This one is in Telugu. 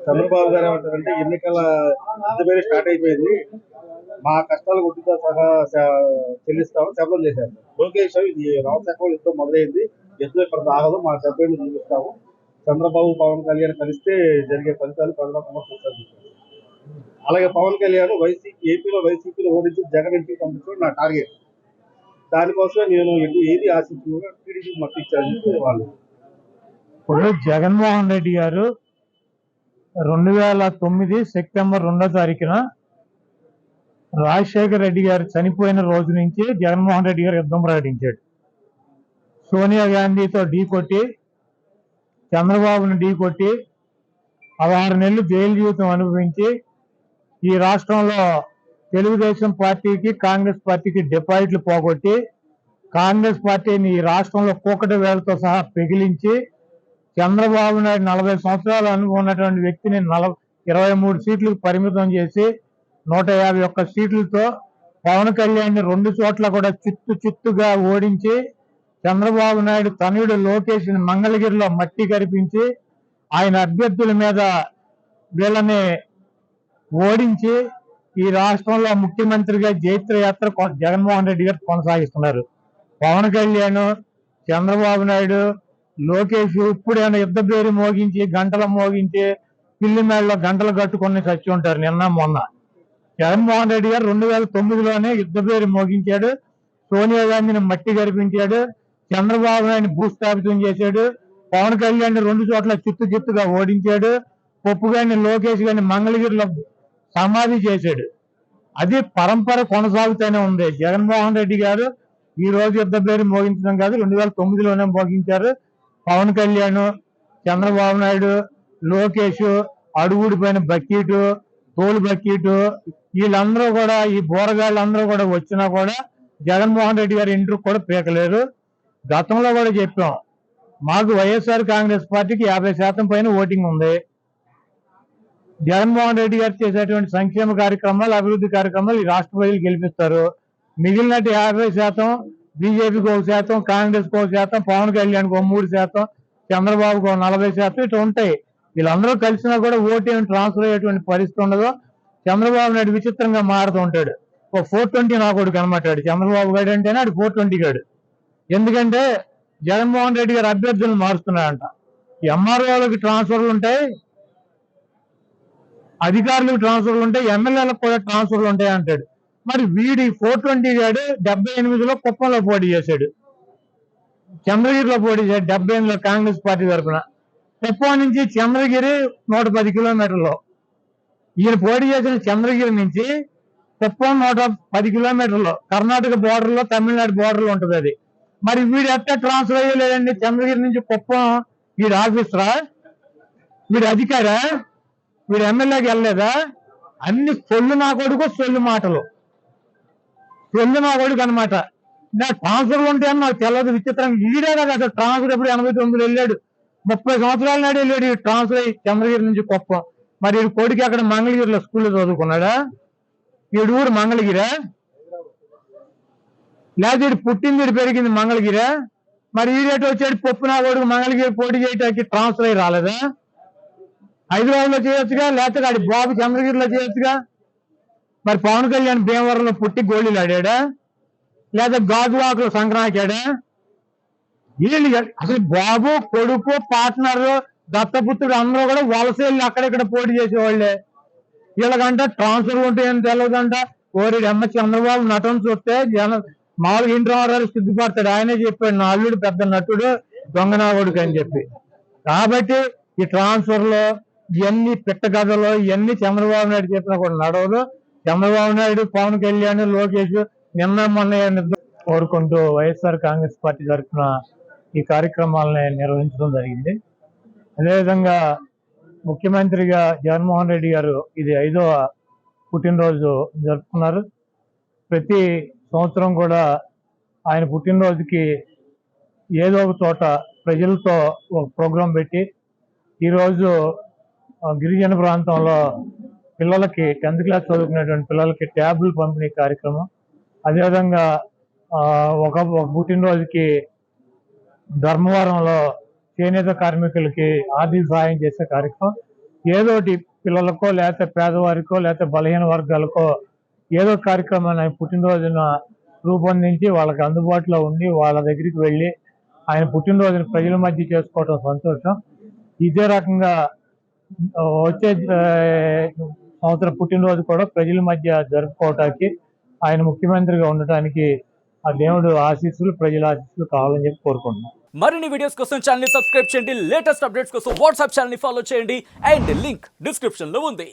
చంద్రబాబు గారు ఏమంటారంటే ఎన్నికల పేరు స్టార్ట్ అయిపోయింది. మా కష్టాలు గుడ్డితో సహా చెల్లిస్తామని శబ్దం చేశారు. లోకేష్ ఇది రామశకం యుద్ధం మొదలైంది. ఎందుకు ఇక్కడ ఆగదు మా సభ్యులను చూపిస్తాము చంద్రబాబు పవన్ కళ్యాణ్ కలిస్తే జరిగే ఫలితాలు పరిణామంగా అలాగే పవన్ కళ్యాణ్ వైసీపీ ఏపీలో వైసీపీలో ఓడించి జగన్ ఇంటికి పంపించడం నా టార్గెట్. దానికోసం నేను ఎటు- ఏది ఆశించకుండా టీడీపీ మద్దతు చెప్పి వాళ్ళు ఇప్పుడు జగన్మోహన్ రెడ్డి గారు రెండు వేల తొమ్మిది సెప్టెంబర్ రెండో తారీఖున రాజశేఖర రెడ్డి గారు చనిపోయిన రోజు నుంచి జగన్మోహన్ రెడ్డి గారు యుద్ధం ప్రకటించాడు. సోనియా గాంధీతో ఢీ కొట్టి చంద్రబాబును ఢీ కొట్టి పదహారు నెలలు జైలు జీవితం అనుభవించి ఈ రాష్ట్రంలో తెలుగుదేశం పార్టీకి కాంగ్రెస్ పార్టీకి డిపాజిట్లు పోగొట్టి కాంగ్రెస్ పార్టీని ఈ రాష్ట్రంలో కూకటి వేలతో సహా పెగిలించి చంద్రబాబు నాయుడు నలభై సంవత్సరాలు అనుభవం ఉన్నటువంటి వ్యక్తిని నలభై ఇరవై మూడు సీట్లకు పరిమితం చేసి నూట యాభై ఒక్క సీట్లతో పవన్ కళ్యాణ్ రెండు చోట్ల కూడా చిత్తు చిత్తుగా ఓడించి చంద్రబాబు నాయుడు తనయుడు లోకేష్ మంగళగిరిలో మట్టి కరిపించి ఆయన అభ్యర్థుల మీద వీళ్ళని ఓడించి ఈ రాష్ట్రంలో ముఖ్యమంత్రిగా జైత్రయాత్ర జగన్మోహన్ రెడ్డి గారు కొనసాగిస్తున్నారు. పవన్ కళ్యాణ్ చంద్రబాబు నాయుడు లోకేష్ ఇప్పుడైనా యుద్ధ పేరు మోగించి గంటలు మోగించి పిల్లి మేడలో గంటలు కట్టుకొని చచ్చి ఉంటారు నిన్న మొన్న. జగన్మోహన్ రెడ్డి గారు రెండు వేల తొమ్మిదిలోనే యుద్ధ పేరు మోగించాడు. సోనియా గాంధీని మట్టి గడిపించాడు. చంద్రబాబు నాయుడు భూస్థాపితం చేశాడు. పవన్ కళ్యాణ్ రెండు చోట్ల చిత్తు చిత్తుగా ఓడించాడు. పప్పు గారిని లోకేష్ గారిని మంగళగిరిలో సమాధి చేశాడు. అది పరంపర కొనసాగుతూనే ఉంది. జగన్మోహన్ రెడ్డి గారు ఈ రోజు యుద్ధ పేరు మోగించడం కాదు రెండు వేల తొమ్మిదిలోనే మోగించారు. పవన్ కళ్యాణ్ చంద్రబాబు నాయుడు లోకేష్ అడుగుడి పైన బకీటు తోలు బకీటు వీళ్ళందరూ కూడా ఈ బోరగాళ్ళందరూ కూడా వచ్చినా కూడా జగన్మోహన్ రెడ్డి గారి ఇంటర్ కూడా పీకలేరు గతంలో కూడా చెప్పాం మాకు వైఎస్ఆర్ కాంగ్రెస్ పార్టీకి యాభై శాతం పైన ఓటింగ్ ఉంది. జగన్మోహన్ రెడ్డి గారు చేసేటువంటి సంక్షేమ కార్యక్రమాలు అభివృద్ధి కార్యక్రమాలు ఈ రాష్ట్ర ప్రజలు గెలిపిస్తారు. మిగిలినట్టు యాభై శాతం బీజేపీకి ఒక శాతం కాంగ్రెస్ ఒక శాతం పవన్ కళ్యాణ్కి ఒక మూడు శాతం చంద్రబాబుకి ఒక నలభై శాతం ఇటు ఉంటాయి. వీళ్ళందరూ కలిసినా కూడా ఓటీఎం ట్రాన్స్ఫర్ అయ్యేటువంటి పరిస్థితి ఉండదు. చంద్రబాబు నాయుడు విచిత్రంగా మారుతూ ఉంటాడు. ఒక ఫోర్ ట్వంటీ నా కొడుకు అనమాట వాడు. చంద్రబాబు గారు అంటేనే ఆడు ఫోర్ ట్వంటీ గాడు. ఎందుకంటే జగన్మోహన్ రెడ్డి గారు అభ్యర్థులను మారుస్తున్నాడంట. ఎంఆర్ఓలకు ట్రాన్స్ఫర్లు ఉంటాయి. అధికారులకు ట్రాన్స్ఫర్లు ఉంటాయి. ఎమ్మెల్యేలకు కూడా ట్రాన్స్ఫర్లు ఉంటాయి అంటాడు మరి వీడి ఫోర్ ట్వంటీ గాడు డెబ్బై ఎనిమిదిలో కుప్పంలో పోటీ చేశాడు. చంద్రగిరిలో పోటీ చేశాడు డెబ్బై ఎనిమిదిలో కాంగ్రెస్ పార్టీ తరఫున కుప్పం నుంచి చంద్రగిరి నూట పది కిలోమీటర్లు. ఈయన పోటీ చేసిన చంద్రగిరి నుంచి కుప్పం నూట పది కిలోమీటర్లు. కర్ణాటక బోర్డర్లో తమిళనాడు బోర్డర్లో ఉంటుంది అది. మరి వీడు ఎట్ట ట్రాన్స్ఫర్ అయ్యలేదండి? చంద్రగిరి నుంచి కుప్పం వీడు ఆఫీసరా వీడు అధికారా? వీడు ఎమ్మెల్యేకి వెళ్ళలేదా? అన్ని సొల్లు నా కొడుకు సొల్లు మాటలు. సొల్లు నా కొడుకు అనమాట నా ట్రాన్స్ఫర్ ఉంటే అని నాకు తెలియదు విచిత్రం. ఈడే కదా అసలు ట్రాన్స్ఫర్ ఎప్పుడు ఎనభై తొమ్మిదిలో వెళ్ళాడు. ముప్పై సంవత్సరాల నాడు వెళ్ళాడు ఈ ట్రాన్స్ఫర్ అయ్యి చంద్రగిరి నుంచి గొప్ప. మరి ఈ కొడుకు అక్కడ మంగళగిరిలో స్కూల్లో చదువుకున్నాడా? ఈడు ఊరు మంగళగిరా? లేదా వీడు పుట్టింది పెరిగింది మంగళగిరా? మరి ఈడేట వచ్చాడు? పప్పు నా కొడుకు మంగళగిరి పోటీ చేయడానికి ట్రాన్స్ఫర్ అయ్యి రాలేదా? హైదరాబాద్లో చేయొచ్చుగా? లేకపోతే ఆడి బాబు చంద్రగిరిలో చేయొచ్చుగా? మరి పవన్ కళ్యాణ్ భీమవరంలో పుట్టి గోళీలు ఆడాడా? లేదా గాజువాకలో సంక్రాంతాడా వీళ్ళు అసలు బాబు కొడుకు పార్ట్నర్ దత్తపుత్రుడు అందరూ కూడా వలస వెళ్ళి అక్కడిక్కడ పోటీ చేసేవాళ్ళే. వీళ్ళకంట ట్రాన్స్ఫర్ ఉంటాయని తెలియదంట ఓరి అమ్మ చంద్రబాబు నటన చూస్తే జన మామూలుగా ఇంటి రామారావు సిద్ధపడతాడు ఆయనే చెప్పాడు నా అల్లుడు పెద్ద నటుడు దొంగనాగుడికి అని చెప్పి. కాబట్టి ఈ ట్రాన్స్ఫర్లో ఇవన్నీ పిట్ట కథలో ఇవన్నీ చంద్రబాబు నాయుడు చెప్పినా కూడా నడవదు. చంద్రబాబు నాయుడు పవన్ కళ్యాణ్ లోకేష్ నిన్న మొన్న కోరుకుంటూ వైఎస్ఆర్ కాంగ్రెస్ పార్టీ తరఫున ఈ కార్యక్రమాలని నిర్వహించడం జరిగింది. అదేవిధంగా ముఖ్యమంత్రిగా జగన్మోహన్ రెడ్డి గారు ఇది ఐదవ పుట్టినరోజు జరుపుకున్నారు. ప్రతి సంవత్సరం కూడా ఆయన పుట్టినరోజుకి ఏదో ఒక చోట ప్రజలతో ఒక ప్రోగ్రాం పెట్టి ఈరోజు గిరిజన ప్రాంతంలో పిల్లలకి టెన్త్ క్లాస్ చదువుకునేటువంటి పిల్లలకి ట్యాబ్లు పంపిణీ కార్యక్రమం. అదేవిధంగా ఒక ఒక పుట్టినరోజుకి ధర్మవరంలో చేనేత కార్మికులకి ఆర్థిక సహాయం చేసే కార్యక్రమం. ఏదోటి పిల్లలకో లేకపోతే పేదవారికో లేకపోతే బలహీన వర్గాలకో ఏదో కార్యక్రమాన్ని ఆయన పుట్టినరోజున రూపొందించి వాళ్ళకి అందుబాటులో ఉండి వాళ్ళ దగ్గరికి వెళ్ళి ఆయన పుట్టినరోజున ప్రజల మధ్య చేసుకోవటం సంతోషం. ఇదే రకంగా వచ్చే సంవత్సరం పుట్టినరోజు కూడా ప్రజల మధ్య జరుపుకోవటానికి ఆయన ముఖ్యమంత్రిగా ఉండటానికి ఆ దేవుడు ఆశీస్సులు ప్రజల ఆశీస్సులు కావాలని చెప్పి కోరుకుంటున్నాను మరిన్ని వీడియోస్ కోసం ఛానల్ సబ్స్క్రైబ్ చేయండి. లేటెస్ట్ అప్డేట్స్ కోసం వాట్సాప్ ఛానల్ ఫాలో చేయండి. అండ్ లింక్ డిస్క్రిప్షన్లో ఉంది.